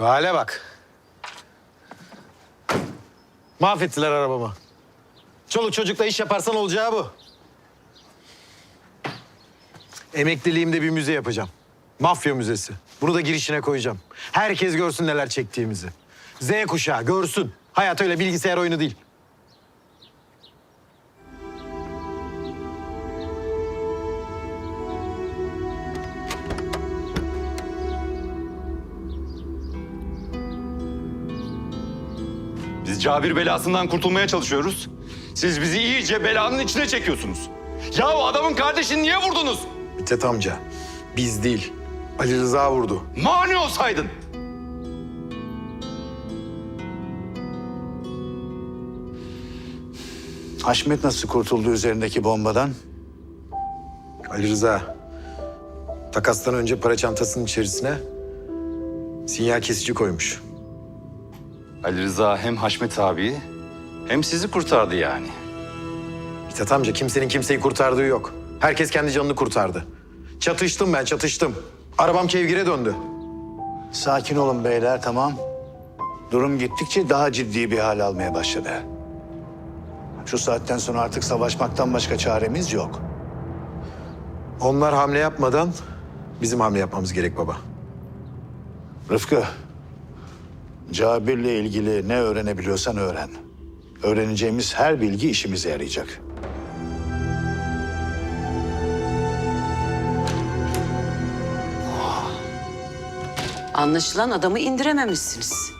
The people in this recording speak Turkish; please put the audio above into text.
Şu hale bak. Mahvettiler arabamı. Çoluk çocukla iş yaparsan olacağı bu. Emekliliğimde bir müze yapacağım. Mafya müzesi. Bunu da girişine koyacağım. Herkes görsün neler çektiğimizi. Z kuşağı görsün. Hayat öyle bilgisayar oyunu değil. Biz Cabir belasından kurtulmaya çalışıyoruz. Siz bizi iyice belanın içine çekiyorsunuz. Ya o adamın kardeşini niye vurdunuz? Mithat amca, biz değil. Ali Rıza vurdu. Mani olsaydın. Haşmet nasıl kurtuldu üzerindeki bombadan? Ali Rıza, takastan önce para çantasının içerisine sinyal kesici koymuş. Ali Rıza hem Haşmet abi hem sizi kurtardı yani. Mithat amca kimsenin kimseyi kurtardığı yok. Herkes kendi canını kurtardı. Çatıştım ben, çatıştım. Arabam kevgire döndü. Sakin olun beyler tamam. Durum gittikçe daha ciddi bir hal almaya başladı. Şu saatten sonra artık savaşmaktan başka çaremiz yok. Onlar hamle yapmadan bizim hamle yapmamız gerek baba. Rıfkı, Cabir'le ilgili ne öğrenebiliyorsan öğren. Öğreneceğimiz her bilgi işimize yarayacak. Anlaşılan adamı indirememişsiniz.